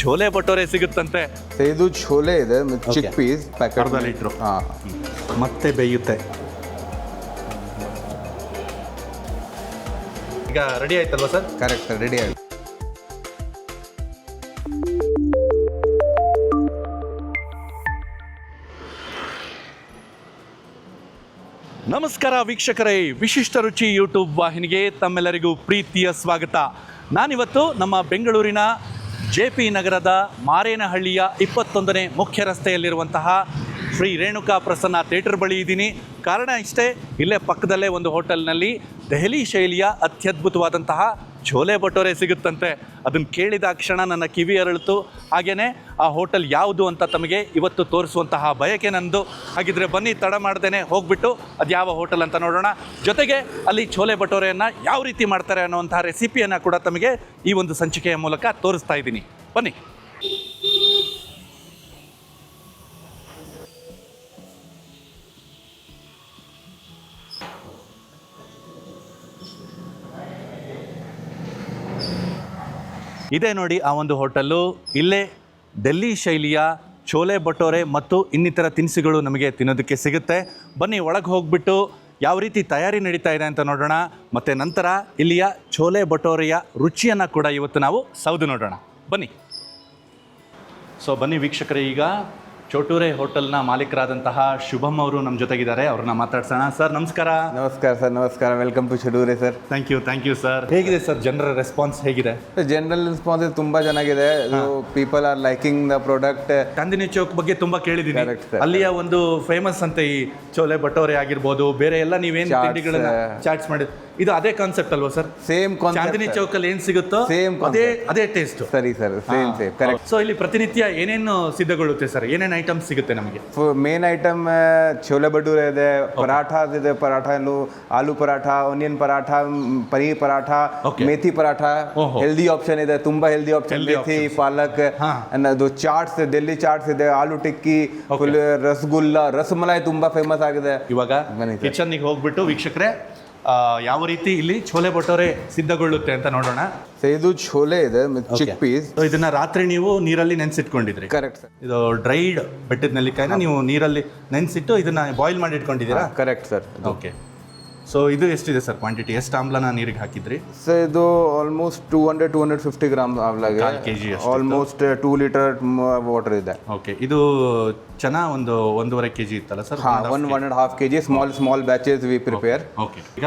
ಛೋಲೆ ಭಟೋರೆ ಸಿಗುತ್ತಂತೆ. ಇದು ಛೋಲೆ ಇದೆ chickpeas packet ಅರ್ಧ ಲೀಟ್ರು. ಹಾಂ. ಮತ್ತೆ ಬೇಯುತ್ತೆ. ಈಗ ರೆಡಿ ಆಯ್ತಲ್ವಾ ಸರ್? ಕರೆಕ್ಟ್ ಸರ್ ರೆಡಿ ಆಯ್ತು. ನಮಸ್ಕಾರ ವೀಕ್ಷಕರೇ. ವಿಶಿಷ್ಟ ರುಚಿ ಯೂಟ್ಯೂಬ್ ವಾಹಿನಿಗೆ ತಮ್ಮೆಲ್ಲರಿಗೂ ಪ್ರೀತಿಯ ಸ್ವಾಗತ. ನಾನಿವತ್ತು ನಮ್ಮ ಬೆಂಗಳೂರಿನ ಜೆ ಪಿ ನಗರದ ಮಾರೇನಹಳ್ಳಿಯ ಇಪ್ಪತ್ತೊಂದನೇ ಮುಖ್ಯ ರಸ್ತೆಯಲ್ಲಿರುವಂತಹ ಶ್ರೀ ರೇಣುಕಾ ಪ್ರಸನ್ನ ಥಿಯೇಟರ್ ಬಳಿ ಇದ್ದೀನಿ. ಕಾರಣ ಇಷ್ಟೇ, ಇಲ್ಲೇ ಪಕ್ಕದಲ್ಲೇ ಒಂದು ಹೋಟೆಲ್ನಲ್ಲಿ ದೆಹಲಿ ಶೈಲಿಯ ಅತ್ಯದ್ಭುತವಾದಂತಹ ಛೋಲೆ ಬಟೋರೆ ಸಿಗುತ್ತಂತೆ. ಅದನ್ನು ಕೇಳಿದ ಕ್ಷಣ ನನ್ನ ಕಿವಿ ಅರಳಿತು. ಹಾಗೆಯೇ ಆ ಹೋಟೆಲ್ ಯಾವುದು ಅಂತ ತಮಗೆ ಇವತ್ತು ತೋರಿಸುವಂತಹ ಬಯಕೆ ನಂದು. ಹಾಗಿದ್ರೆ ಬನ್ನಿ, ತಡ ಮಾಡ್ದೇನೆ, ಹೋಗ್ಬಿಟ್ಟು ಅದು ಯಾವ ಹೋಟೆಲ್ ಅಂತ ನೋಡೋಣ. ಜೊತೆಗೆ ಅಲ್ಲಿ ಛೋಲೆ ಭಟೋರೆಯನ್ನು ಯಾವ ರೀತಿ ಮಾಡ್ತಾರೆ ಅನ್ನುವಂತಹ ರೆಸಿಪಿಯನ್ನು ಕೂಡ ತಮಗೆ ಈ ಒಂದು ಸಂಚಿಕೆಯ ಮೂಲಕ ತೋರಿಸ್ತಾ ಇದ್ದೀನಿ. ಬನ್ನಿ. ಇದೆ ನೋಡಿ ಆ ಒಂದು ಹೋಟೆಲ್ಲು. ಇಲ್ಲೇ ಡೆಲ್ಲಿ ಶೈಲಿಯ ಚೋಲೆ ಬಟೋರೆ ಮತ್ತು ಇನ್ನಿತರ ತಿನಿಸುಗಳು ನಮಗೆ ತಿನ್ನೋದಕ್ಕೆ ಸಿಗುತ್ತೆ. ಬನ್ನಿ, ಒಳಗೆ ಹೋಗ್ಬಿಟ್ಟು ಯಾವ ರೀತಿ ತಯಾರಿ ನಡೀತಾ ಇದೆ ಅಂತ ನೋಡೋಣ. ಮತ್ತು ನಂತರ ಇಲ್ಲಿಯ ಚೋಲೆ ಭಟೋರೆಯ ರುಚಿಯನ್ನು ಕೂಡ ಇವತ್ತು ನಾವು ಸೌದು ನೋಡೋಣ. ಬನ್ನಿ. ಸೊ ಬನ್ನಿ ವೀಕ್ಷಕರೇ, ಈಗ ಚೋಟೂರೆ ಹೋಟೆಲ್ನ ಮಾಲೀಕರಾದಂತಹ ಶುಭಮ್ ಅವರು ನಮ್ಮ ಜೊತೆಗಿದ್ದಾರೆ. ಅವ್ರನ್ನ ಮಾತಾಡ್ಸೋಣ. ಸರ್ ನಮಸ್ಕಾರ. ನಮಸ್ಕಾರ ಸರ್ ನಮಸ್ಕಾರ. Welcome to ಶೆಡೂರೆ sir thank you thank you sir ಹೇಗಿದೆ ಸರ್ ಜನರ ರೆಸ್ಪಾನ್ಸ್ ಹೇಗಿದೆ? ಜನರಲ್ ರೆಸ್ಪಾನ್ಸ್ ತುಂಬ ಚೆನ್ನಾಗಿದೆ. People are liking the product Chandni Chowk ಬಗ್ಗೆ ತುಂಬಾ sir. ಅಲ್ಲಿಯ ಒಂದು ಫೇಮಸ್ ಅಂತ ಈ ಚೋಲೆ ಬಟೋರೆ ಆಗಿರ್ಬೋದು ಬೇರೆ ಎಲ್ಲ ನೀವೇನು ತಿಂಡಿಗಳನ್ನ ಚಾಟ್ಸ್ ಮಾಡಿ ಇದು ಅದೇ ಕಾನ್ಸೆಪ್ಟ್ ಅಲ್ವಾ ಸರ್? ಸೇಮ್ ಚಾಂದಿನಿ ಚೌಕಲ್ಲಿ ಏನ್ ಸಿಗುತ್ತೋ ಸೇಮ್ ಅದೇ ಅದೇ ಟೇಸ್ಟ್ ಸರಿ sir same same correct so ಇಲ್ಲಿ ಪ್ರತಿನಿತ್ಯ ಏನೇನು ಸಿದ್ಧಗೊಳ್ಳುತ್ತೆ ಸರ್? ಏನೇನು ಐಟಮ್ಸ್ ಸಿಗುತ್ತೆ ನಮಗೆ? ಮೇನ್ ಐಟಮ್ ಚೋಲೆ ಬಡೂರ ಇದೆ ಪರಾಠ ಇದೆ ಪರಾಠ ಆಲೂ ಪರಾಠ ಆನಿಯನ್ ಪರಾಠ ಪರಿ ಪನೀರ್ ಪರಾಠ. ಮೇಥಿ ಪರಾಠ ಹೆಲ್ದಿ ಆಪ್ಷನ್ ಇದೆ ತುಂಬಾ ಹೆಲ್ದಿ ಆಪ್ಷನ್ ಮೇಥಿ. ಪಾಲಕ್ ಅನ್ನೋದು ಅದು ಚಾಟ್ಸ್ ಡೆಲ್ಲಿ ಚಾಟ್ಸ್ ಇದೆ ಆಲೂ ಟಿಕ್ಕಿ ರಸಗುಲ್ಲ ರಸಮಲೈ ತುಂಬಾ ಫೇಮಸ್ ಆಗಿದೆ. ಇವಾಗ ಕಿಚನ್. ಹೋಗ್ಬಿಟ್ಟು ವೀಕ್ಷಕರೇ ಯಾವ ರೀತಿ ಇಲ್ಲಿ ಚೋಲೆ ಭಟೋರೆ ಸಿದ್ಧಗೊಳ್ಳುತ್ತೆ ಅಂತ ನೋಡೋಣ. ಸೊ ಇದು ಛೋಲೆ ಇದೆ ಚಿಕ್ ಪೀಸ್. ಇದನ್ನ ರಾತ್ರಿ ನೀವು ನೀರಲ್ಲಿ ನೆನ್ಸಿಟ್ಕೊಂಡಿದ್ರಿ. ಕರೆಕ್ಟ್ ಸರ್ ಇದು ಡ್ರೈಡ್ ಬೆಟ್ಟದ ನೆಲ್ಲಿಕಾಯಿನ ನೀವು ನೀರಲ್ಲಿ ನೆನೆಸಿಟ್ಟು ಇದನ್ನ ಬಾಯ್ಲ್ ಮಾಡಿ ಇಟ್ಕೊಂಡಿದ್ದೀರಾ? ಕರೆಕ್ಟ್ ಸರ್ ಓಕೆ ಸೊ ಇದು ಎಷ್ಟಿದೆ ಸರ್ ಕ್ವಾಂಟಿಟಿ ಎಷ್ಟು ಆಮ್ಲನ ನೀರಿಗೆ ಹಾಕಿದ್ರಿ? ಸೊ ಇದು almost two hundred two hundred fifty gram amla ಕಾಲ್ ಜಿ ಅಷ್ಟು ಆಲ್ಮೋಸ್ಟ್ ಟೂ ಲೀಟರ್ ವಾಟರ್ ಇದೆ. ಓಕೆ ಇದು ಚೆನ್ನ ಒಂದು ಒಂದೂವರೆ ಕೆ ಜಿ ಇತ್ತಲ್ಲ ಸರ್? ಹಾಂ one one and half K G small small batches we prepare okay ಈಗ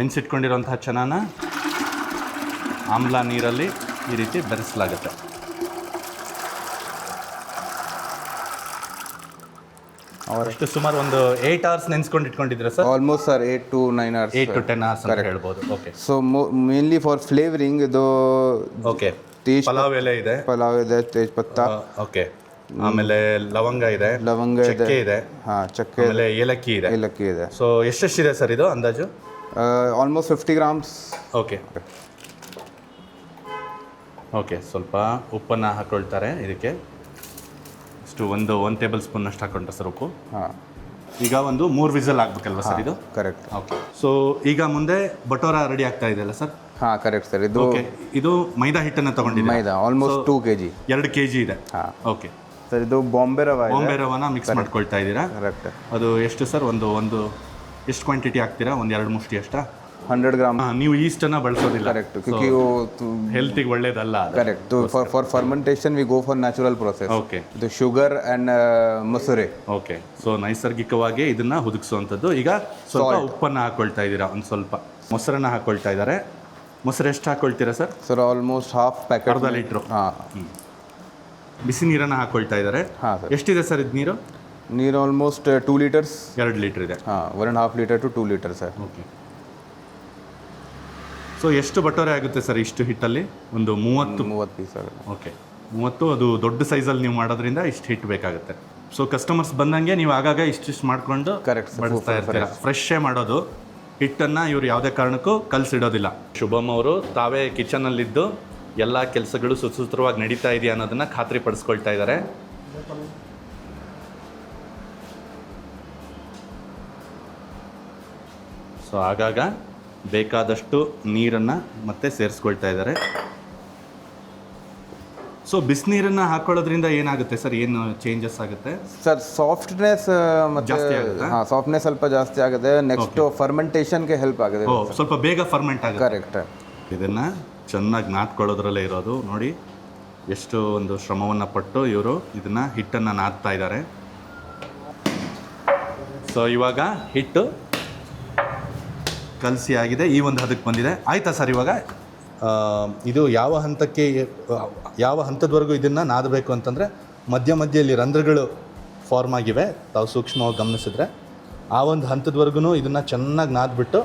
ನೆನೆಸಿಟ್ಕೊಂಡಿರೋಂತಹ ಚೆನ್ನಾನ ಆಮ್ಲ ನೀರಲ್ಲಿ ಈ ರೀತಿ ಬೆರೆಸಲಾಗುತ್ತೆ. ಅವರಷ್ಟು. ಸುಮಾರು ಒಂದು ಏಯ್ಟ್ ಅವರ್ಸ್ ನೆನ್ಸ್ಕೊಂಡು ಇಟ್ಕೊಂಡಿದ್ರೆ sir? Almost sir eight to nine hours eight to ten hours ಅಂತ ಹೇಳ್ಬೋದು. Okay so mainly for flavouring ಇದು ಓಕೆ ತೇಜ್ ಪಲಾವ್ ಎಲೆ ಇದೆ. ಪಲಾವ್ ಇದೆ ತೇಜ್ ಪತ್ತ. ಓಕೆ ಆಮೇಲೆ ಲವಂಗ ಇದೆ ಲವಂಗ ಇದೆ ಚಕ್ಕೆ ಇದೆ. ಹಾ ಚಕ್ಕೆ ಆಮೇಲೆ ಏಲಕ್ಕಿ ಇದೆ. ಏಲಕ್ಕಿ ಇದೆ. ಸೊ ಎಷ್ಟೆಷ್ಟಿದೆ ಸರ್ ಇದು ಅಂದಾಜು? Almost fifty grams okay okay ಸ್ವಲ್ಪ ಉಪ್ಪನ್ನು ಹಾಕೊಳ್ತಾರೆ ಇದಕ್ಕೆ. ಇಷ್ಟು ಒಂದು ಒನ್ ಟೇಬಲ್ ಸ್ಪೂನ್ ಅಷ್ಟು ಹಾಕೊಂಡ್ರೆ ಸರ್ ಉಪ್ಪು? ಹಾಂ. ಈಗ ಒಂದು ಮೂರು ವಿಸಲ್ ಆಗ್ಬೇಕಲ್ವಾ ಸರ್ ಇದು? ಕರೆಕ್ಟ್ ಓಕೆ ಸೊ ಈಗ ಮುಂದೆ ಬಟೋರಾ ರೆಡಿ ಆಗ್ತಾ ಇದೆಯಲ್ಲ ಸರ್? ಹಾ ಕರೆಕ್ಟ್ ಸರ್. ಇದು ಓಕೆ ಇದು ಮೈದಾ ಹಿಟ್ಟನ್ನು ತಗೊಂಡಿದ್ದೀವಿ maida almost two K G ಎರಡು ಕೆ ಜಿ ಇದೆ. ಹಾಂ. ಓಕೆ ಸರ್ ಇದು ಬಾಂಬೆ ರವ ಬಾಂಬೆ ರವನ ಮಿಕ್ಸ್ ಮಾಡ್ಕೊಳ್ತಾ ಇದ್ದೀರಾ? ಕರೆಕ್ಟ್ ಅದು ಎಷ್ಟು ಸರ್? ಒಂದು ಒಂದು ಎಷ್ಟು ಕ್ವಾಂಟಿಟಿ ಹಾಕ್ತೀರಾ? ಒಂದು ಎರಡು ಮುಷ್ಟಿ ಅಷ್ಟಾ? Hundred gram. ನೀವು ನೀವು ಅನ್ನ ಬಳಸೋದಿಲ್ಲ. ಕರೆಕ್ಟ್ ಹೆಲ್ತ್ ಒಳ್ಳೇದಲ್ಲ correct for for fermentation we go for natural process okay ಇದು ಶುಗರ್ ಅಂಡ್ ಮೊಸರೆ ಓಕೆ ಸೊ ನೈಸರ್ಗಿಕವಾಗಿ ಇದನ್ನ ಹುದುಗಿಸುವಂಥದ್ದು ಈಗ ಸ್ವಲ್ಪ ಉಪ್ಪನ್ನ ಹಾಕೊಳ್ತಾ ಇದ್ದೀರಾ? ಒಂದು ಸ್ವಲ್ಪ. ಮೊಸರನ್ನ ಹಾಕೊಳ್ತಾ ಇದ್ದಾರೆ. ಮೊಸರು ಎಷ್ಟು ಹಾಕೊಳ್ತೀರಾ sir? Sir almost half packet ಅರ್ಧ ಲೀಟ್ರು. ಹಾಂ. ಬಿಸಿ ನೀರನ್ನು ಹಾಕೊಳ್ತಾ ಇದ್ದಾರೆ. ಎಷ್ಟಿದೆ ಸರ್ ಇದು ನೀರು? ನೀರು ಆಲ್ಮೋಸ್ಟ್ ಟೂ ಲೀಟರ್ಸ್ ಎರಡು ಲೀಟರ್ ಇದೆ. ಹಾಂ one and half litre to two litre sir okay so ಎಷ್ಟು ಬಟೋರೆ ಆಗುತ್ತೆ ಸರ್ ಇಷ್ಟು ಹಿಟ್ಟಲ್ಲಿ? ಒಂದು ಮೂವತ್ತು? ಮೂವತ್ತು ಪೀಸ್ ಆಗುತ್ತೆ ಓಕೆ. ಮೂವತ್ತು ಅದು ದೊಡ್ಡ ಸೈಜಲ್ಲಿ ನೀವು ಮಾಡೋದ್ರಿಂದ ಇಷ್ಟು ಹಿಟ್ಟು ಬೇಕಾಗುತ್ತೆ. ಸೊ ಕಸ್ಟಮರ್ಸ್ ಬಂದಂಗೆ ನೀವು ಆಗಾಗ ಇಷ್ಟಿಷ್ಟು ಮಾಡಿಕೊಂಡು ಕರೆಕ್ಟ್ ಬಡಿಸ್ತಾ ಬಳಸ್ತಾ ಇರ್ತೀರಾ. ಫ್ರೆಶ್ಶೇ ಮಾಡೋದು. ಹಿಟ್ಟನ್ನು ಇವ್ರು ಯಾವುದೇ ಕಾರಣಕ್ಕೂ ಕಲಸಿಡೋದಿಲ್ಲ. ಶುಭಮ್ ಅವರು ತಾವೇ ಕಿಚನಲ್ಲಿದ್ದು ಎಲ್ಲ ಕೆಲಸಗಳು ಸುಸೂತ್ರವಾಗಿ ನಡೀತಾ ಇದೆಯಾ ಅನ್ನೋದನ್ನು ಖಾತ್ರಿ ಪಡಿಸ್ಕೊಳ್ತಾ ಇದ್ದಾರೆ. ಸೊ ಆಗಾಗ ಬೇಕಾದಷ್ಟು ನೀರನ್ನು ಮತ್ತೆ ಸೇರಿಸ್ಕೊಳ್ತಾ ಇದ್ದಾರೆ. ಸೊ ಬಿಸಿನೀರನ್ನು ಹಾಕೊಳ್ಳೋದ್ರಿಂದ ಏನಾಗುತ್ತೆ ಸರ್? ಏನು ಚೇಂಜಸ್ ಆಗುತ್ತೆ? ಸರ್ ಸಾಫ್ಟ್ನೆಸ್ ಜಾಸ್ತಿ ಆಗುತ್ತೆ? ಹಾಂ ಸಾಫ್ಟ್ನೆಸ್ ಸ್ವಲ್ಪ ಜಾಸ್ತಿ ಆಗುತ್ತೆ. ನೆಕ್ಸ್ಟ್ ಫರ್ಮೆಂಟೇಷನ್ಗೆ ಹೆಲ್ಪ್ ಆಗುತ್ತೆ. ಓ ಸ್ವಲ್ಪ ಬೇಗ ಫರ್ಮೆಂಟ್ ಆಗುತ್ತೆ. ಕರೆಕ್ಟ್ ಇದನ್ನ ಚೆನ್ನಾಗಿ ನಾದ್ಕೊಳ್ಳೋದ್ರಲ್ಲೇ ಇರೋದು. ನೋಡಿ ಎಷ್ಟು ಒಂದು ಶ್ರಮವನ್ನು ಪಟ್ಟು ಇವರು ಇದನ್ನ ಹಿಟ್ಟನ್ನು ನಾದ್ತಾ ಇದ್ದಾರೆ. ಸೊ ಇವಾಗ ಹಿಟ್ಟು ಕಲಸಿ ಆಗಿದೆ. ಈ ಒಂದು ಹದಕ್ಕೆ ಬಂದಿದೆ. ಆಯಿತಾ ಸರ್ ಇವಾಗ? ಇದು ಯಾವ ಹಂತಕ್ಕೆ ಯಾವ ಹಂತದವರೆಗೂ ಇದನ್ನು ನಾದಬೇಕು ಅಂತಂದರೆ ಮಧ್ಯ ಮಧ್ಯೆಯಲ್ಲಿ ರಂಧ್ರಗಳು ಫಾರ್ಮ್ ಆಗಿವೆ. ತಾವು ಸೂಕ್ಷ್ಮವಾಗಿ ಗಮನಿಸಿದ್ರೆ ಆ ಒಂದು ಹಂತದವರೆಗೂ ಇದನ್ನು ಚೆನ್ನಾಗಿ ನಾದ್ಬಿಟ್ಟು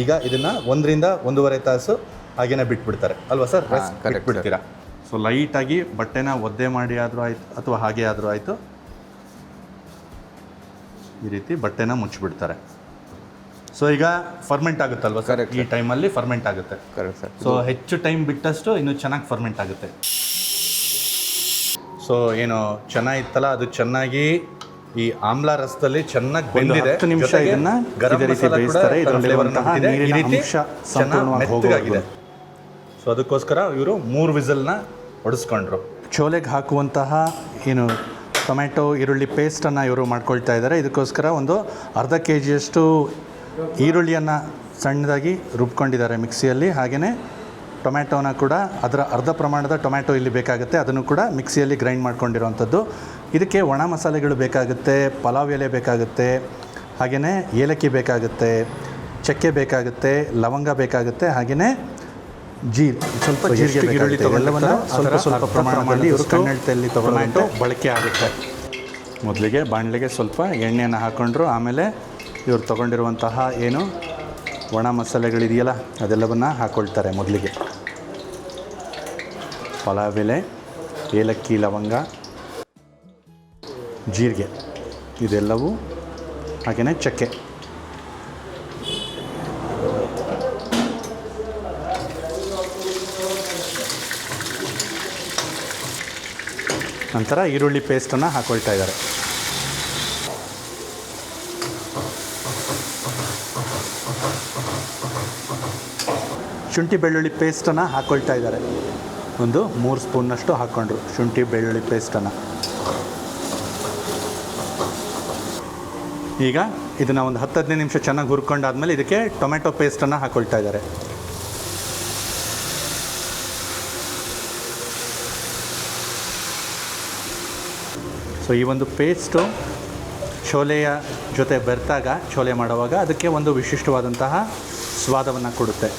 ಈಗ ಇದನ್ನು ಒಂದರಿಂದ ಒಂದೂವರೆ ತಾಸು ಹಾಗೇನೆ ಬಿಟ್ಬಿಡ್ತಾರೆ. ಅಲ್ವಾ ಸರ್? ಕರೆಕ್ಟ್ ಬಿಡ್ತೀರಾ ಸೊ ಲೈಟಾಗಿ ಬಟ್ಟೆನ ಒದ್ದೆ ಮಾಡಿ ಆದರೂ ಆಯಿತು ಅಥವಾ ಹಾಗೆ ಆದರೂ ಆಯಿತು ಈ ರೀತಿ ಬಟ್ಟೆನ ಮುಚ್ಚಿಬಿಡ್ತಾರೆ. ಸೊ ಈಗ ಫರ್ಮೆಂಟ್ ಆಗುತ್ತಲ್ವ ಸರ್ ಈ ಟೈಮಲ್ಲಿ ಫರ್ಮೆಂಟ್ ಆಗುತ್ತೆ. ಕರೆಕ್ಟ್ ಸರ್ ಸೊ ಹೆಚ್ಚು ಟೈಮ್ ಬಿಟ್ಟಷ್ಟು ಇನ್ನು ಚೆನ್ನಾಗಿ ಫರ್ಮೆಂಟ್ ಆಗುತ್ತೆ. ಸೊ ಏನು ಚೆನ್ನಾಗಿತ್ತಲ್ಲ ಅದು ಚೆನ್ನಾಗಿ ಈ ಆಮ್ಲ ರಸದಲ್ಲಿ ಚೆನ್ನಾಗಿ ಬೆಂದಿದೆ. ಹತ್ತು ನಿಮಿಷ ಇದನ್ನ ಗರಂ ಮಸಾಲ ಕೂಡ ಇದರಲ್ಲಿರುವಂತಹ ನೀರಿನ ಅಂಶ ಸಂಪೂರ್ಣವಾಗಿ. ಸೊ ಅದಕ್ಕೋಸ್ಕರ ಇವರು ಮೂರು ವಿಸಲ್ನ ಹೊಡಿಸ್ಕೊಂಡ್ರು ಚೋಲೆಗೆ ಹಾಕುವಂತಹ ಏನು ಟೊಮ್ಯಾಟೊ ಈರುಳ್ಳಿ ಪೇಸ್ಟನ್ನು ಇವರು ಮಾಡ್ಕೊಳ್ತಾ ಇದ್ದಾರೆ ಇದಕ್ಕೋಸ್ಕರ ಒಂದು ಅರ್ಧ ಕೆ ಜಿಯಷ್ಟು ಈರುಳ್ಳಿಯನ್ನು ಸಣ್ಣದಾಗಿ ರುಬ್ಕೊಂಡಿದ್ದಾರೆ ಮಿಕ್ಸಿಯಲ್ಲಿ. ಹಾಗೆಯೇ ಟೊಮ್ಯಾಟೋನ ಕೂಡ ಅದರ ಅರ್ಧ ಪ್ರಮಾಣದ ಟೊಮ್ಯಾಟೊ ಇಲ್ಲಿ ಬೇಕಾಗುತ್ತೆ. ಅದನ್ನು ಕೂಡ ಮಿಕ್ಸಿಯಲ್ಲಿ ಗ್ರೈಂಡ್ ಮಾಡ್ಕೊಂಡಿರುವಂಥದ್ದು ಇದಕ್ಕೆ ಒಣ ಮಸಾಲೆಗಳು ಬೇಕಾಗುತ್ತೆ ಪಲಾವ್ ಎಲೆ ಬೇಕಾಗುತ್ತೆ ಹಾಗೆಯೇ ಏಲಕ್ಕಿ ಬೇಕಾಗುತ್ತೆ ಚಕ್ಕೆ ಬೇಕಾಗುತ್ತೆ ಲವಂಗ ಬೇಕಾಗುತ್ತೆ ಹಾಗೆಯೇ ಜೀರ್ ಸ್ವಲ್ಪ ಜೀರಿಗೆ ಬೇಕಾಗುತ್ತೆ. ಸ್ವಲ್ಪ ಸ್ವಲ್ಪ ಪ್ರಮಾಣದಲ್ಲಿ ಇವರು ಕಣ್ಣೆಳ್ತೆಯಲ್ಲಿ ಟೊಮ್ಯಾಟೊ ಬಳಕೆ ಆಗುತ್ತೆ. ಮೊದಲಿಗೆ ಬಾಣಲೆಗೆ ಸ್ವಲ್ಪ ಎಣ್ಣೆಯನ್ನು ಹಾಕ್ಕೊಂಡ್ರು ಆಮೇಲೆ ಇವರು ತಗೊಂಡಿರುವಂತಹ ಏನು ಒಣ ಮಸಾಲೆಗಳಿದೆಯಲ್ಲ, ಅದೆಲ್ಲವನ್ನು ಹಾಕ್ಕೊಳ್ತಾರೆ ಮೊದಲಿಗೆ. ಪಲಾವ್ ಎಲೆ, ಏಲಕ್ಕಿ, ಲವಂಗ, ಜೀರಿಗೆ, ಇದೆಲ್ಲವೂ ಹಾಗೆಯೇ ಚಕ್ಕೆ. ನಂತರ ಈರುಳ್ಳಿ ಪೇಸ್ಟನ್ನು ಹಾಕ್ಕೊಳ್ತಾ ಇದ್ದಾರೆ. ಶುಂಠಿ ಬೆಳ್ಳುಳ್ಳಿ ಪೇಸ್ಟನ್ನು ಹಾಕ್ಕೊಳ್ತಾ ಇದ್ದಾರೆ. ಒಂದು ಮೂರು ಸ್ಪೂನ್ನಷ್ಟು ಹಾಕ್ಕೊಂಡ್ರು ಶುಂಠಿ ಬೆಳ್ಳುಳ್ಳಿ ಪೇಸ್ಟನ್ನು. ಈಗ ಇದನ್ನು ಒಂದು ಹತ್ತು ಹದಿನೈದು ನಿಮಿಷ ಚೆನ್ನಾಗಿ ಹುರ್ಕೊಂಡಾದ್ಮೇಲೆ ಇದಕ್ಕೆ ಟೊಮೆಟೊ ಪೇಸ್ಟನ್ನು ಹಾಕ್ಕೊಳ್ತಾ ಇದ್ದಾರೆ. ಸೊ ಈ ಒಂದು ಪೇಸ್ಟು ಚೋಲೆಯ ಜೊತೆ ಬೆರೆತಾಗ ಚೋಲೆ ಮಾಡುವಾಗ ಅದಕ್ಕೆ ಒಂದು ವಿಶಿಷ್ಟವಾದಂತಹ ಸ್ವಾದವನ್ನು ಕೊಡುತ್ತೆ.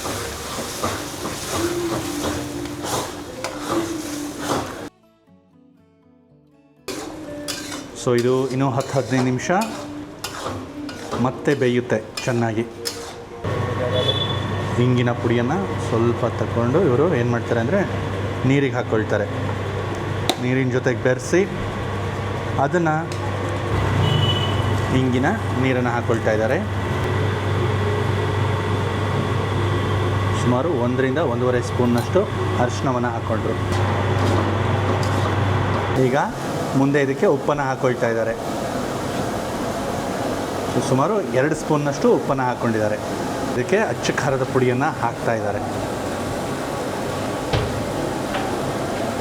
ಸೊ ಇದು ಇನ್ನೂ ಹತ್ತು ಹದಿನೈದು ನಿಮಿಷ. ಮತ್ತೆ ಬೇಯುತ್ತೆ ಚೆನ್ನಾಗಿ. ಹಿಂಗಿನ ಪುಡಿಯನ್ನು ಸ್ವಲ್ಪ ತಗೊಂಡು ಇವರು ಏನು ಮಾಡ್ತಾರೆ ಅಂದರೆ ನೀರಿಗೆ ಹಾಕ್ಕೊಳ್ತಾರೆ ನೀರಿನ ಜೊತೆಗೆ ಬೆರೆಸಿ ಅದನ್ನು ಹಿಂಗಿನ ನೀರನ್ನು ಹಾಕ್ಕೊಳ್ತಾ ಇದ್ದಾರೆ. ಸುಮಾರು ಒಂದರಿಂದ ಒಂದೂವರೆ ಸ್ಪೂನ್ನಷ್ಟು ಅರಿಶಿನವನ್ನು ಹಾಕ್ಕೊಂಡ್ರು ಈಗ ಮುಂದೆ ಇದಕ್ಕೆ ಉಪ್ಪನ್ನು ಹಾಕ್ಕೊಳ್ತಾ ಇದ್ದಾರೆ. ಸುಮಾರು ಎರಡು ಸ್ಪೂನ್ನಷ್ಟು ಉಪ್ಪನ್ನು ಹಾಕ್ಕೊಂಡಿದ್ದಾರೆ ಇದಕ್ಕೆ ಅಚ್ಚು ಖಾರದ ಪುಡಿಯನ್ನು ಹಾಕ್ತಾ ಇದ್ದಾರೆ.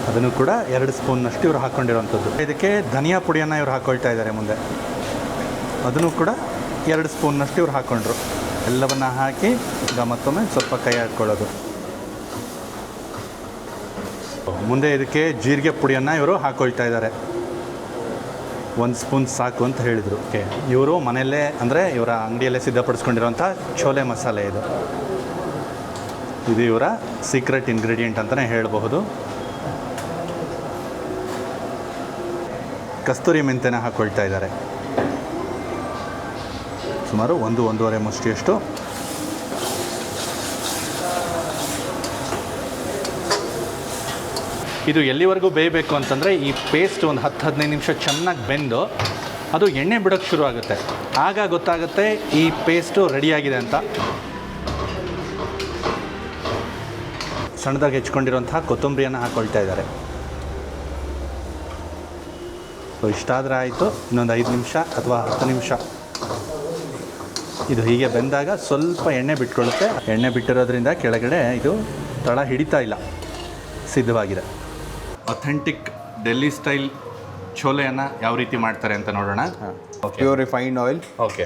ಅದನ್ನು ಕೂಡ ಎರಡು ಸ್ಪೂನ್ನಷ್ಟು ಇವರು ಹಾಕ್ಕೊಂಡಿರುವಂಥದ್ದು ಇದಕ್ಕೆ ಧನಿಯಾ ಪುಡಿಯನ್ನು ಇವರು ಹಾಕ್ಕೊಳ್ತಾ ಇದ್ದಾರೆ ಮುಂದೆ. ಅದನ್ನು ಕೂಡ ಎರಡು ಸ್ಪೂನ್ನಷ್ಟು ಇವ್ರು ಹಾಕ್ಕೊಂಡ್ರು ಎಲ್ಲವನ್ನ ಹಾಕಿ ಈಗ ಮತ್ತೊಮ್ಮೆ ಸ್ವಲ್ಪ ಕೈ ಹಾಕ್ಕೊಳ್ಳೋದು ಮುಂದೆ ಇದಕ್ಕೆ ಜೀರಿಗೆ ಪುಡಿಯನ್ನು ಇವರು ಹಾಕ್ಕೊಳ್ತಾ ಇದ್ದಾರೆ. ಒಂದು ಸ್ಪೂನ್ ಸಾಕು ಅಂತ ಹೇಳಿದರು. ಓಕೆ ಇವರು ಮನೆಯಲ್ಲೇ ಅಂದರೆ ಇವರ ಅಂಗಡಿಯಲ್ಲೇ ಸಿದ್ಧಪಡಿಸ್ಕೊಂಡಿರುವಂಥ ಚೋಲೆ ಮಸಾಲೆ ಇದು. ಇದು ಇವರ ಸೀಕ್ರೆಟ್ ಇಂಗ್ರೀಡಿಯೆಂಟ್ ಅಂತಲೇ ಹೇಳಬಹುದು. ಕಸ್ತೂರಿ ಮೆಂತೆನ ಹಾಕ್ಕೊಳ್ತಾ ಇದ್ದಾರೆ. ಸುಮಾರು ಒಂದು ಒಂದೂವರೆ ಮುಷ್ಟಿಯಷ್ಟು ಇದು ಎಲ್ಲಿವರೆಗೂ ಬೇಯಬೇಕು ಅಂತಂದರೆ ಈ ಪೇಸ್ಟ್ ಒಂದು ಹತ್ತು, ಹದಿನೈದು ನಿಮಿಷ ಚೆನ್ನಾಗಿ ಬೆಂದು ಅದು ಎಣ್ಣೆ ಬಿಡೋಕ್ಕೆ ಶುರು ಆಗುತ್ತೆ. ಆಗ ಗೊತ್ತಾಗುತ್ತೆ ಈ ಪೇಸ್ಟು ರೆಡಿಯಾಗಿದೆ ಅಂತ. ಸಣ್ಣದಾಗಿ ಹೆಚ್ಕೊಂಡಿರುವಂತಹ ಕೊತ್ತಂಬರಿಯನ್ನು ಹಾಕ್ಕೊಳ್ತಾ ಇದ್ದಾರೆ. ಸೊ ಇಷ್ಟಾದರೆ ಆಯಿತು, ಇನ್ನೊಂದು ಐದು ನಿಮಿಷ ಅಥವಾ ಹತ್ತು ನಿಮಿಷ. ಇದು ಹೀಗೆ ಬೆಂದಾಗ ಸ್ವಲ್ಪ ಎಣ್ಣೆ ಬಿಟ್ಕೊಳ್ಳುತ್ತೆ. ಎಣ್ಣೆ ಬಿಟ್ಟಿರೋದ್ರಿಂದ ಕೆಳಗಡೆ ಇದು ತಳ ಹಿಡಿತಾ ಇಲ್ಲ. ಸಿದ್ಧವಾಗಿದೆ. ಅಥೆಂಟಿಕ್ ಡೆಲ್ಲಿ ಸ್ಟೈಲ್ ಛೋಲೆಯನ್ನು ಯಾವ ರೀತಿ ಮಾಡ್ತಾರೆ ಅಂತ ನೋಡೋಣ. Pure refined oil okay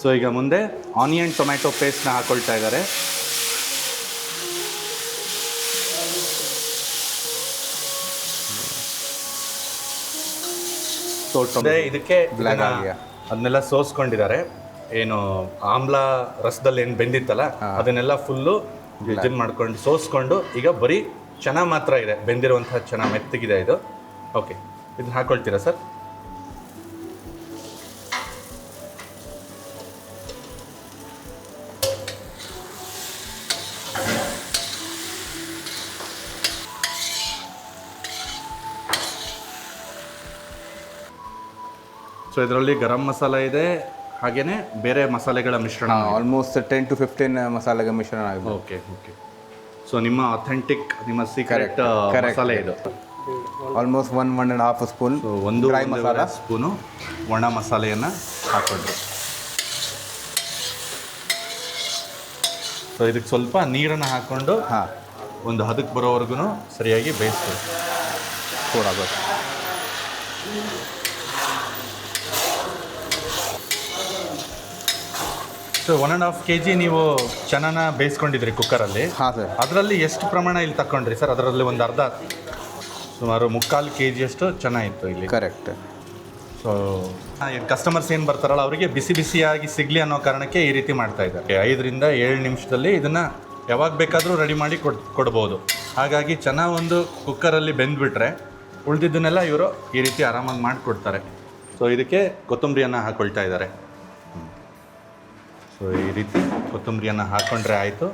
so ಈಗ ಮುಂದೆ ಆನಿಯನ್ ಟೊಮ್ಯಾಟೊ ಪೇಸ್ಟ್ನ ಹಾಕೊಳ್ತಾ ಇದ್ದಾರೆ. ಸೊ ಇದಕ್ಕೆ? ಅದನ್ನೆಲ್ಲ ಸೋಸ್ಕೊಂಡಿದ್ದಾರೆ. ಏನು ಆಮ್ಲ ರಸದಲ್ಲಿ ಏನು ಬೆಂದಿತ್ತಲ್ಲ ಅದನ್ನೆಲ್ಲ ಫುಲ್ಲು ಇದನ್ನ ಮಾಡ್ಕೊಂಡು ಸೋಸ್ಕೊಂಡು ಈಗ ಬರೀ ಚೆನ್ನ ಮಾತ್ರ ಇದೆ. ಬೆಂದಿರುವಂತಹ ಚೆನ್ನ ಮೆತ್ತಗಿದೆ ಇದು. ಓಕೆ ಇದನ್ನ ಹಾಕೊಳ್ತೀರಾ ಸರ್? ಸೊ ಇದರಲ್ಲಿ ಗರಂ ಮಸಾಲ ಇದೆ. ಹಾಗೇನೆ ಬೇರೆ ಮಸಾಲೆಗಳ ಮಿಶ್ರಣ ಆಲ್ಮೋಸ್ಟ್ ಟೆನ್ ಟು ಫಿಫ್ಟೀನ್ ಮಸಾಲೆಗಳ ಮಿಶ್ರಣ ಆಗಿದೆ. ಓಕೆ ಓಕೆ ಸೊ ನಿಮ್ಮ ಅಥೆಂಟಿಕ್ ನಿಮ್ಮ ಸೀಕ್ರೆಟ್. ಮಸಾಲೆ ಇದು. Almost one one and half spoon ಒಂದು ಡ್ರೈ ಮಸಾಲ ಸ್ಪೂನು ಒಣ ಮಸಾಲೆಯನ್ನು ಹಾಕೊಂಡ್ರಿ ಸೊ ಇದಕ್ಕೆ ಸ್ವಲ್ಪ ನೀರನ್ನು ಹಾಕ್ಕೊಂಡು ಹಾಂ. ಒಂದು ಹದಕ್ಕೆ ಬರೋವರೆಗೂ ಸರಿಯಾಗಿ ಬೇಯಿಸ್ತೀವಿ ಥೋಡಾ so one and half K G ನೀವು ಚೆನ್ನಾನ ಬೇಯಿಸ್ಕೊಂಡಿದ್ರಿ ಕುಕ್ಕರಲ್ಲಿ ಹಾಂ ಸರ್. ಅದರಲ್ಲಿ ಎಷ್ಟು ಪ್ರಮಾಣ ಇಲ್ಲಿ ತಗೊಂಡ್ರಿ ಸರ್? ಅದರಲ್ಲಿ ಒಂದು ಅರ್ಧ ಸುಮಾರು ಮುಕ್ಕಾಲು ಕೆ ಜಿಯಷ್ಟು ಚೆನ್ನಾಗಿತ್ತು ಇಲ್ಲಿ. ಕರೆಕ್ಟ್ ಸೊ ಕಸ್ಟಮರ್ಸ್ ಏನು ಬರ್ತಾರಲ್ಲ ಅವರಿಗೆ ಬಿಸಿ ಬಿಸಿಯಾಗಿ ಸಿಗಲಿ ಅನ್ನೋ ಕಾರಣಕ್ಕೆ ಈ ರೀತಿ ಮಾಡ್ತಾ ಇದ್ದಾರೆ. ಐದರಿಂದ ಏಳು ನಿಮಿಷದಲ್ಲಿ ಇದನ್ನು ಯಾವಾಗ ಬೇಕಾದರೂ ರೆಡಿ ಮಾಡಿ ಕೊಡ್ ಕೊಡ್ಬೋದು. ಹಾಗಾಗಿ ಚೆನ್ನಾಗಿ ಒಂದು ಕುಕ್ಕರಲ್ಲಿ ಬೆಂದ್ಬಿಟ್ರೆ ಉಳಿದಿದ್ದನ್ನೆಲ್ಲ ಇವರು ಈ ರೀತಿ ಆರಾಮಾಗಿ ಮಾಡಿಕೊಡ್ತಾರೆ. ಸೊ ಇದಕ್ಕೆ ಕೊತ್ತಂಬರಿಯನ್ನು ಹಾಕೊಳ್ತಾ ಇದ್ದಾರೆ. ಸೊ ಈ ರೀತಿ ಕೊತ್ತಂಬರಿಯನ್ನು ಹಾಕೊಂಡ್ರೆ ಆಯಿತು.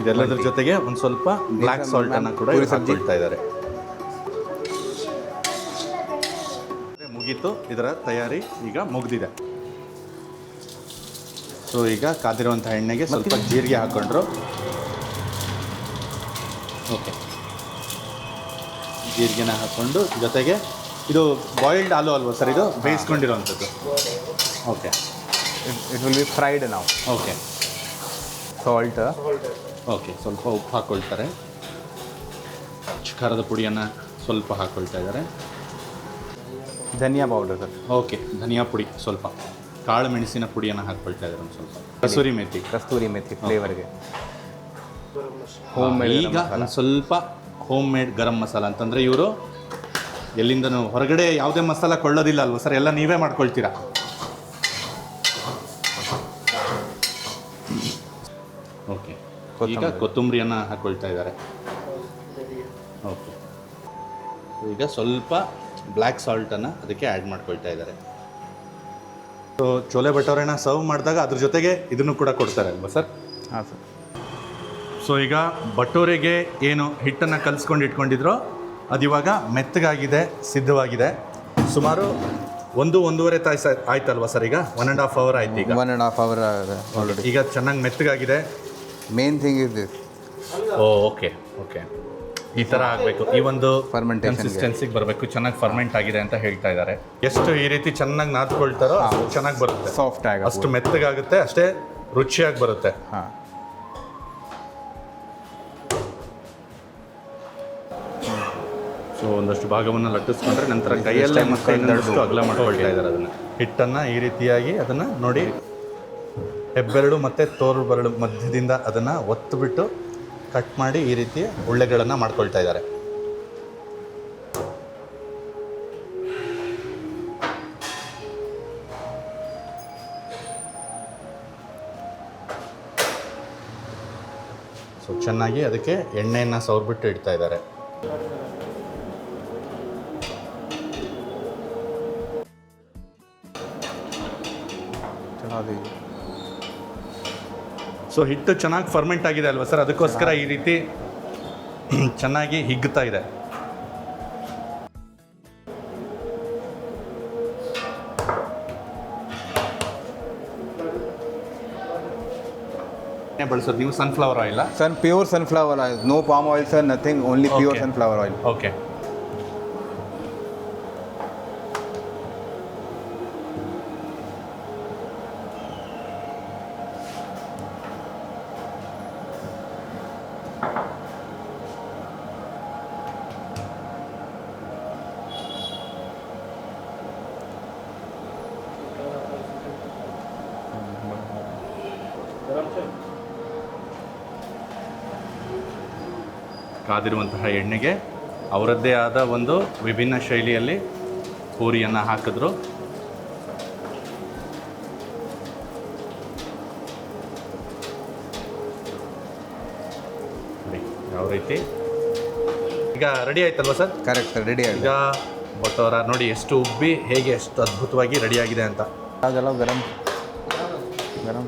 ಇದೆಲ್ಲದ್ರ ಜೊತೆಗೆ ಒಂದು ಸ್ವಲ್ಪ ಬ್ಲ್ಯಾಕ್ ಸಾಲ್ಟನ್ನು ಕೂಡ. ಹಾಕೊಳ್ತಾ ಇದ್ದಾರೆ. ಮುಗೀತು ಇದರ ತಯಾರಿ ಈಗ ಮುಗ್ದಿದೆ. ಸೊ ಈಗ ಕಾದಿರುವಂಥ ಎಣ್ಣೆಗೆ ಸ್ವಲ್ಪ ಜೀರಿಗೆ ಹಾಕೊಂಡ್ರು. ಓಕೆ ಜೀರಿಗೆನ ಹಾಕ್ಕೊಂಡು ಜೊತೆಗೆ ಇದು ಬಾಯ್ಲ್ಡ್ ಆಲೂ ಅಲ್ವಾ ಸರ್ ಇದು? ಬೇಯಿಸ್ಕೊಂಡಿರೋವಂಥದ್ದು. Okay it will be fried ನಾವು ಓಕೆ ಸಾಲ್ಟ್ ಓಕೆ ಸ್ವಲ್ಪ ಉಪ್ಪು ಹಾಕ್ಕೊಳ್ತಾರೆ ಖಾರದ ಪುಡಿಯನ್ನು ಸ್ವಲ್ಪ ಹಾಕ್ಕೊಳ್ತಾ ಇದ್ದಾರೆ. ಧನಿಯಾ ಪೌಡರ್ ಸರ್ ಓಕೆ ಧನಿಯಾ ಪುಡಿ ಸ್ವಲ್ಪ. ಕಾಳು ಮೆಣಸಿನ ಪುಡಿಯನ್ನು ಹಾಕ್ಕೊಳ್ತಾ ಇದ್ದಾರೆ ಒಂದು ಸ್ವಲ್ಪ. ಕಸೂರಿ ಮೆಥಿ. ಕಸ್ತೂರಿ ಮೆಥಿ ಫ್ಲೇವರ್ಗೆ ಹೋಮ್ ಮೇಡ್ ಈಗ ಒಂದು ಸ್ವಲ್ಪ ಹೋಮ್ ಮೇಡ್ ಗರಂ ಮಸಾಲ ಅಂತಂದರೆ ಇವರು ಎಲ್ಲಿಂದನೂ ಹೊರಗಡೆ ಯಾವುದೇ ಮಸಾಲ ಕೊಳ್ಳೋದಿಲ್ಲ ಅಲ್ವಾ ಸರ್ ಎಲ್ಲ ನೀವೇ ಮಾಡ್ಕೊಳ್ತೀರಾ? ಓಕೆ. ಈಗ ಕೊತ್ತಂಬರಿಯನ್ನ ಹಾಕ್ಕೊಳ್ತಾ ಇದ್ದಾರೆ. ಓಕೆ. ಈಗ ಸ್ವಲ್ಪ ಬ್ಲ್ಯಾಕ್ ಸಾಲ್ಟನ್ನು ಅದಕ್ಕೆ ಆ್ಯಡ್ ಮಾಡ್ಕೊಳ್ತಾ ಇದ್ದಾರೆ. ಸೊ ಚೋಲೆ ಬಟೋರೆನ ಸರ್ವ್ ಮಾಡಿದಾಗ ಅದ್ರ ಜೊತೆಗೆ ಇದನ್ನು ಕೂಡ ಕೊಡ್ತಾರೆ ಅಲ್ವಾ ಸರ್? ಹಾಂ ಸರ್. ಸೊ ಈಗ ಬಟೋರೆಗೆ ಏನು ಹಿಟ್ಟನ್ನು ಕಲಿಸ್ಕೊಂಡು ಇಟ್ಕೊಂಡಿದ್ರೋ ಅದು ಇವಾಗ ಮೆತ್ತಗಾಗಿದೆ ಸಿದ್ಧವಾಗಿದೆ. ಸುಮಾರು ಒಂದು ಒಂದೂವರೆ ತಾಯಿ ಆಯ್ತಲ್ವಾ ಸರ್ ಈಗ? ಒನ್ ಆ್ಯಂಡ್ ಹಾಫ್ ಅವರ್ ಆಯ್ತು ಈಗ. One and half hour already ಈಗ ಚೆನ್ನಾಗಿ ಮೆತ್ತಗಾಗಿದೆ. Main thing is this oh okay okay ಈ ಥರ ಆಗಬೇಕು. ಈ ಒಂದು. ಕನ್ಸಿಸ್ಟೆನ್ಸಿಗೆ ಬರಬೇಕು. ಚೆನ್ನಾಗಿ ಫರ್ಮೆಂಟ್ ಆಗಿದೆ ಅಂತ ಹೇಳ್ತಾ ಇದ್ದಾರೆ. ಎಷ್ಟು ಈ ರೀತಿ ಚೆನ್ನಾಗಿ ನಾದ್ಕೊಳ್ತಾರೋ ಚೆನ್ನಾಗಿ ಬರುತ್ತೆ. ಸಾಫ್ಟ್ ಆಗಿ ಅಷ್ಟು ಮೆತ್ತಗಾಗುತ್ತೆ ಅಷ್ಟೇ ರುಚಿಯಾಗಿ ಬರುತ್ತೆ. ಹಾಂ. ಸೊ ಒಂದಷ್ಟು ಭಾಗವನ್ನು ಲಟ್ಟಿಸ್ಕೊಂಡ್ರೆ ನಂತರ ಕೈಯಲ್ಲೇ ಮತ್ತೆ ಇನ್ನಷ್ಟು ಅಗಲ ಮಾಡ್ಕೊಳ್ತಾ ಇದ್ದಾರೆ ಅದನ್ನು. ಹಿಟ್ಟನ್ನು ಈ ರೀತಿಯಾಗಿ ಅದನ್ನು ನೋಡಿ. ಹೆಬ್ಬೆರಳು ಮತ್ತು ತೋರು ಬೆರಳು ಮಧ್ಯದಿಂದ ಅದನ್ನು ಒತ್ತುಬಿಟ್ಟು ಕಟ್ ಮಾಡಿ ಈ ರೀತಿ ಉಳ್ಳೆಗಳನ್ನು ಮಾಡ್ಕೊಳ್ತಾ ಇದ್ದಾರೆ ಸೊ ಚೆನ್ನಾಗಿ ಅದಕ್ಕೆ ಎಣ್ಣೆಯನ್ನು ಸವರ್ಬಿಟ್ಟು ಇಡ್ತಾ ಇದ್ದಾರೆ ಸೊ ಹಿಟ್ಟು ಚೆನ್ನಾಗಿ ಫರ್ಮೆಂಟ್ ಆಗಿದೆ ಅಲ್ವಾ ಸರ್ ಅದಕ್ಕೋಸ್ಕರ ಈ ರೀತಿ ಚೆನ್ನಾಗಿ ಹಿಗ್ತಾ ಇದೆ. ಬಳಸೋದು ನೀವು sunflower oil sun pure sunflower oil no palm oil sir nothing only pure. Sunflower oil okay ಕಾದಿರುವಂತಹ ಎಣ್ಣೆಗೆ ಅವರದ್ದೇ ಆದ ಒಂದು ವಿಭಿನ್ನ ಶೈಲಿಯಲ್ಲಿ ಪೂರಿಯನ್ನು ಹಾಕಿದ್ರು. ಯಾವ ರೀತಿ? ಈಗ ರೆಡಿ ಆಯ್ತಲ್ವ ಸರ್? ಕರೆಕ್ಟ್ ಸರ್ ರೆಡಿ ಆಗಿದೆ. ಈಗ ಬಟೋರ ನೋಡಿ ಎಷ್ಟು ಉಬ್ಬಿ ಹೇಗೆ ಎಷ್ಟು ಅದ್ಭುತವಾಗಿ ರೆಡಿಯಾಗಿದೆ ಅಂತ. ಅದೆಲ್ಲ ಗರಂ. ಗರಂ.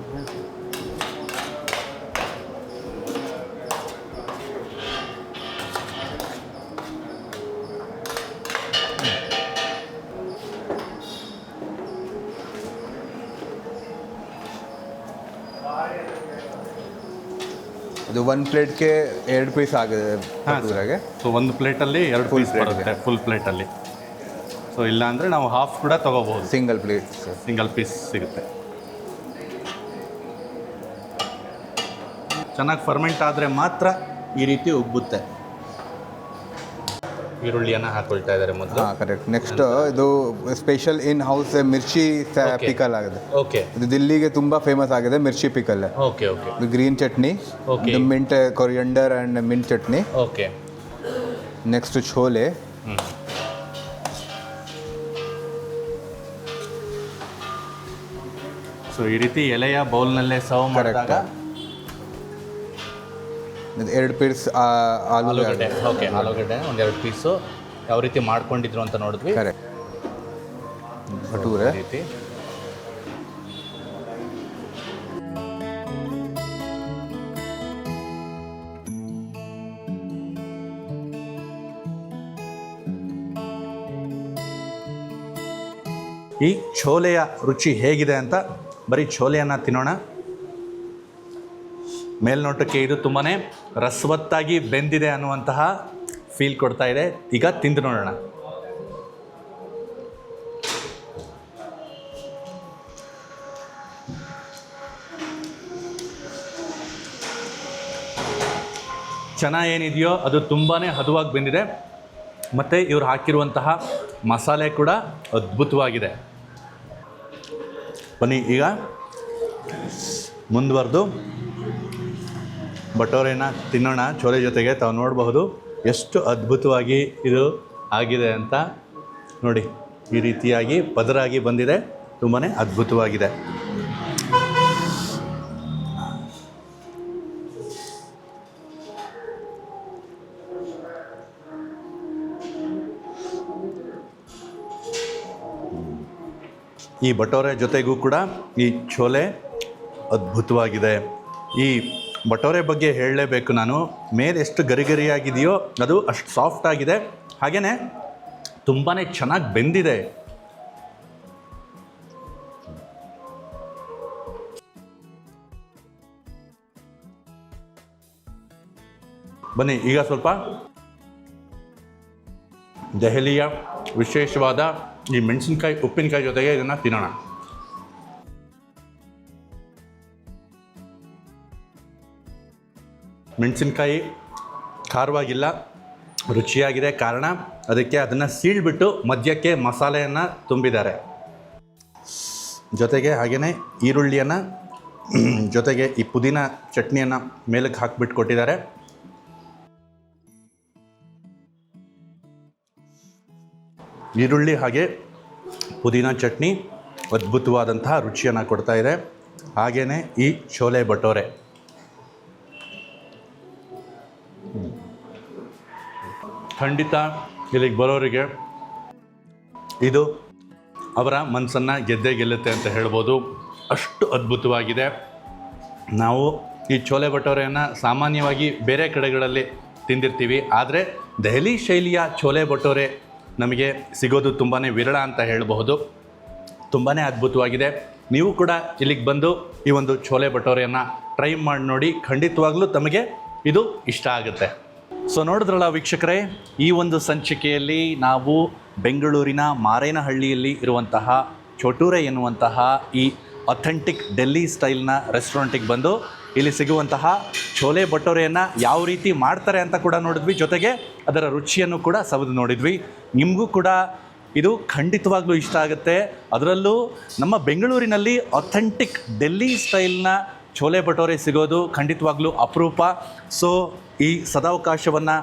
ಇದು ಒಂದು ಪ್ಲೇಟ್ಗೆ ಎರಡು ಪೀಸ್ ಆಗಿದೆ ಹಾಗೆ. ಸೊ ಒಂದು ಪ್ಲೇಟಲ್ಲಿ ಎರಡು ಪೀಸ್ ಬರುತ್ತೆ ಫುಲ್ ಪ್ಲೇಟಲ್ಲಿ ಸೊ ಇಲ್ಲ ಅಂದರೆ ನಾವು ಹಾಫ್ ಕೂಡ ತೊಗೋಬೋದು. ಸಿಂಗಲ್ ಪ್ಲೇಟ್ ಸಿಂಗಲ್ ಪೀಸ್ ಸಿಗುತ್ತೆ. ಚೆನ್ನಾಗಿ ಫರ್ಮೆಂಟ್ ಆದರೆ ಮಾತ್ರ ಈ ರೀತಿ ಉಬ್ಬುತ್ತೆ. ಈರುಳ್ಳಿಯನ್ನು ಹಾಕೊಳ್ತಾ ಇದ್ದಾರೆ ಮೊದಲು. ಕರೆಕ್ಟ್ ನೆಕ್ಸ್ಟ್ ಇದು special in house mirchi pickle ಆಗಿದೆ. ಓಕೆ ಇದು ದಿಲ್ಲಿಗೆ ತುಂಬಾ ಫೇಮಸ್ ಆಗಿದೆ ಮಿರ್ಚಿ ಪಿಕಲ್ ಓಕೆ ಓಕೆ ಇದು green chutney okay mint coriander and mint chutney. Okay next chole so ಈ ರೀತಿ ಎಲೆಯ ಬೌಲ್ನಲ್ಲೇ ಸರ್ವ್. ಮಾಡಿದಾಗ ಎರಡು ಪೀಸ್ ಆಲೂ ಆಲೂಗಡ್ಡೆ. ಓಕೆ ಆಲೂಗಡ್ಡೆ ಒಂದು ಎರಡು ಪೀಸು ಯಾವ ರೀತಿ ಮಾಡ್ಕೊಂಡಿದ್ರು ಅಂತ ನೋಡಿದ್ವಿ. ಕರೆಕ್ಟ್ ಭಟೂರೆ ರೀತಿ. ಈ ಛೋಲೆಯ ರುಚಿ ಹೇಗಿದೆ ಅಂತ ಬರೀ ಛೋಲೆಯನ್ನು ತಿನ್ನೋಣ. ಮೇಲ್ನೋಟಕ್ಕೆ ಇದು ತುಂಬಾ ರಸವತ್ತಾಗಿ ಬೆಂದಿದೆ ಅನ್ನುವಂತಹ ಫೀಲ್ ಕೊಡ್ತಾ ಇದೆ. ಈಗ ತಿಂದು ನೋಡೋಣ. ಚೆನ್ನ ಏನಿದೆಯೋ ಅದು ತುಂಬಾ ಹದವಾಗಿ ಬೆಂದಿದೆ. ಮತ್ತು ಇವ್ರು ಹಾಕಿರುವಂತಹ ಮಸಾಲೆ ಕೂಡ ಅದ್ಭುತವಾಗಿದೆ. ಬನ್ನಿ, ಈಗ ಮುಂದುವರೆದು. ಬಟೋರೆನ, ತಿನ್ನೋಣ, ಚೋಲೆ ಜೊತೆಗೆ ತಾವು ನೋಡಬಹುದು ಎಷ್ಟು ಅದ್ಭುತವಾಗಿ ಇದು ಆಗಿದೆ ಅಂತ. ನೋಡಿ, ಈ ರೀತಿಯಾಗಿ ಪದರಾಗಿ ಬಂದಿದೆ ತುಂಬಾ ಅದ್ಭುತವಾಗಿದೆ. ಈ ಬಟೋರೆ ಜೊತೆಗೂ ಕೂಡ ಈ ಚೋಲೆ ಅದ್ಭುತವಾಗಿದೆ. ಈ ಬಟೋರೆ ಬಗ್ಗೆ ಹೇಳಲೇಬೇಕು ನಾನು. ಮೇಲೆ ಎಷ್ಟು ಗರಿಗರಿಯಾಗಿದೆಯೋ ಅದು ಅಷ್ಟು ಸಾಫ್ಟ್ ಆಗಿದೆ. ಹಾಗೆಯೇ ತುಂಬಾ ಚೆನ್ನಾಗಿ ಬೆಂದಿದೆ. ಬನ್ನಿ, ಈಗ ಸ್ವಲ್ಪ ದೆಹಲಿಯ ವಿಶೇಷವಾದ ಈ ಮೆಣಸಿನ್ಕಾಯಿ, ಉಪ್ಪಿನಕಾಯಿ ಜೊತೆಗೆ ಇದನ್ನು ತಿನ್ನೋಣ. ಮೆಣಸಿನ್ಕಾಯಿ ಖಾರವಾಗಿಲ್ಲ, ರುಚಿಯಾಗಿದೆ. ಕಾರಣ ಅದಕ್ಕೆ ಅದನ್ನು ಸೀಳ್ಬಿಟ್ಟು ಮಧ್ಯಕ್ಕೆ ಮಸಾಲೆಯನ್ನು ತುಂಬಿದ್ದಾರೆ. ಜೊತೆಗೆ ಹಾಗೆಯೇ ಈರುಳ್ಳಿಯನ್ನು, ಜೊತೆಗೆ ಈ ಪುದೀನ ಚಟ್ನಿಯನ್ನು ಮೇಲಕ್ಕೆ ಹಾಕಿಬಿಟ್ಟು ಕೊಟ್ಟಿದ್ದಾರೆ. ಈರುಳ್ಳಿ ಹಾಗೆ ಪುದೀನ ಚಟ್ನಿ ಅದ್ಭುತವಾದಂತಹ ರುಚಿಯನ್ನು ಕೊಡ್ತಾ ಇದೆ. ಹಾಗೆಯೇ ಈ ಶೋಲೆ ಭಟೋರೆ ಖಂಡಿತ ಇಲ್ಲಿಗೆ ಬರೋರಿಗೆ ಇದು ಅವರ ಮನಸ್ಸನ್ನು ಗೆದ್ದೇ ಗೆಲ್ಲುತ್ತೆ ಅಂತ ಹೇಳ್ಬೋದು. ಅಷ್ಟು ಅದ್ಭುತವಾಗಿದೆ. ನಾವು ಈ ಚೋಲೆ ಭಟೋರೆಯನ್ನು ಸಾಮಾನ್ಯವಾಗಿ ಬೇರೆ ಕಡೆಗಳಲ್ಲಿ ತಿಂದಿರ್ತೀವಿ. ಆದರೆ ದೆಹಲಿ ಶೈಲಿಯ ಚೋಲೆ ಭಟೋರೆ ನಮಗೆ ಸಿಗೋದು ತುಂಬಾ ವಿರಳ ಅಂತ ಹೇಳಬಹುದು. ತುಂಬಾ ಅದ್ಭುತವಾಗಿದೆ. ನೀವು ಕೂಡ ಇಲ್ಲಿಗೆ ಬಂದು ಈ ಒಂದು ಚೋಲೆ ಭಟೋರೆಯನ್ನು ಟ್ರೈ ಮಾಡಿ ನೋಡಿ. ಖಂಡಿತವಾಗ್ಲೂ ತಮಗೆ ಇದು ಇಷ್ಟ ಆಗುತ್ತೆ. ಸೊ ನೋಡಿದ್ರಲ್ಲ ವೀಕ್ಷಕರೇ, ಈ ಒಂದು ಸಂಚಿಕೆಯಲ್ಲಿ ನಾವು ಬೆಂಗಳೂರಿನ ಮಾರೇನಹಳ್ಳಿಯಲ್ಲಿ ಇರುವಂತಹ ಚೋಟೂರೆ ಎನ್ನುವಂತಹ ಈ ಅಥೆಂಟಿಕ್ ಡೆಲ್ಲಿ ಸ್ಟೈಲ್ನ ರೆಸ್ಟೋರೆಂಟಿಗೆ ಬಂದು ಇಲ್ಲಿ ಸಿಗುವಂತಹ ಚೋಲೆ ಭಟೋರೆಯನ್ನು ಯಾವ ರೀತಿ ಮಾಡ್ತಾರೆ ಅಂತ ಕೂಡ ನೋಡಿದ್ವಿ. ಜೊತೆಗೆ ಅದರ ರುಚಿಯನ್ನು ಕೂಡ ಸವಿದು ನೋಡಿದ್ವಿ. ನಿಮಗೂ ಕೂಡ ಇದು ಖಂಡಿತವಾಗ್ಲೂ ಇಷ್ಟ ಆಗುತ್ತೆ. ಅದರಲ್ಲೂ ನಮ್ಮ ಬೆಂಗಳೂರಿನಲ್ಲಿ ಅಥೆಂಟಿಕ್ ಡೆಲ್ಲಿ ಸ್ಟೈಲ್ನ ಚೋಲೆ ಭಟೋರೆ ಸಿಗೋದು ಖಂಡಿತವಾಗ್ಲೂ ಅಪರೂಪ. ಸೊ ಈ ಸದಾವಕಾಶವನ್ನು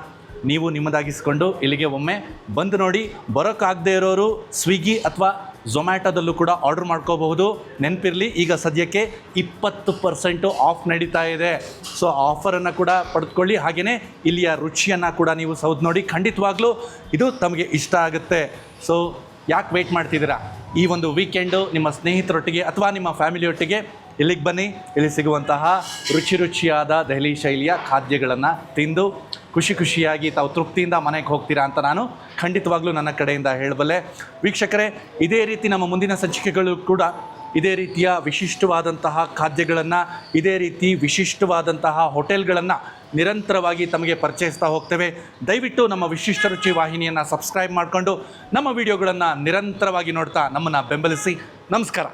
ನೀವು ನಿಮ್ಮದಾಗಿಸಿಕೊಂಡು ಇಲ್ಲಿಗೆ ಒಮ್ಮೆ ಬಂದು ನೋಡಿ ಬರೋಕ್ಕಾಗದೇ ಇರೋರು ಸ್ವಿಗ್ಗಿ ಅಥವಾ ಝೊಮ್ಯಾಟೋದಲ್ಲೂ ಕೂಡ ಆರ್ಡರ್ ಮಾಡ್ಕೋಬಹುದು. ನೆನಪಿರಲಿ, ಈಗ ಸದ್ಯಕ್ಕೆ ಇಪ್ಪತ್ತು ಪರ್ಸೆಂಟು ಆಫ್ ನಡೀತಾ ಇದೆ. ಸೊ ಆಫರನ್ನು ಕೂಡ ಪಡೆದುಕೊಳ್ಳಿ. ಹಾಗೆಯೇ ಇಲ್ಲಿಯ ರುಚಿಯನ್ನು ಕೂಡ ನೀವು ಸೌದು ನೋಡಿ, ಖಂಡಿತವಾಗ್ಲೂ ಇದು ತಮಗೆ ಇಷ್ಟ ಆಗುತ್ತೆ. ಸೊ ಯಾಕೆ ವೆಯ್ಟ್ ಮಾಡ್ತಿದ್ದೀರಾ? ಈ ಒಂದು ವೀಕೆಂಡು ನಿಮ್ಮ ಸ್ನೇಹಿತರೊಟ್ಟಿಗೆ ಅಥವಾ ನಿಮ್ಮ ಫ್ಯಾಮಿಲಿಯೊಟ್ಟಿಗೆ ಇಲ್ಲಿಗೆ ಬನ್ನಿ. ಇಲ್ಲಿ ಸಿಗುವಂತಹ ರುಚಿ ರುಚಿಯಾದ ದೆಹಲಿ ಶೈಲಿಯ ಖಾದ್ಯಗಳನ್ನು ತಿಂದು ಖುಷಿ ಖುಷಿಯಾಗಿ ತಾವು ತೃಪ್ತಿಯಿಂದ ಮನೆಗೆ ಹೋಗ್ತೀರಾ ಅಂತ ನಾನು ಖಂಡಿತವಾಗ್ಲೂ ನನ್ನ ಕಡೆಯಿಂದ ಹೇಳಬಲ್ಲೆ. ವೀಕ್ಷಕರೇ, ಇದೇ ರೀತಿ ನಮ್ಮ ಮುಂದಿನ ಸಂಚಿಕೆಗಳು ಕೂಡ ಇದೇ ರೀತಿಯ ವಿಶಿಷ್ಟವಾದಂತಹ ಖಾದ್ಯಗಳನ್ನು, ಇದೇ ರೀತಿ ವಿಶಿಷ್ಟವಾದಂತಹ ಹೋಟೆಲ್ಗಳನ್ನು ನಿರಂತರವಾಗಿ ತಮಗೆ ಪರಿಚಯಿಸ್ತಾ ಹೋಗ್ತೇವೆ. ದಯವಿಟ್ಟು ನಮ್ಮ ವಿಶಿಷ್ಟ ರುಚಿ ವಾಹಿನಿಯನ್ನು ಸಬ್ಸ್ಕ್ರೈಬ್ ಮಾಡಿಕೊಂಡು ನಮ್ಮ ವಿಡಿಯೋಗಳನ್ನು ನಿರಂತರವಾಗಿ ನೋಡ್ತಾ ನಮ್ಮನ್ನು ಬೆಂಬಲಿಸಿ. ನಮಸ್ಕಾರ.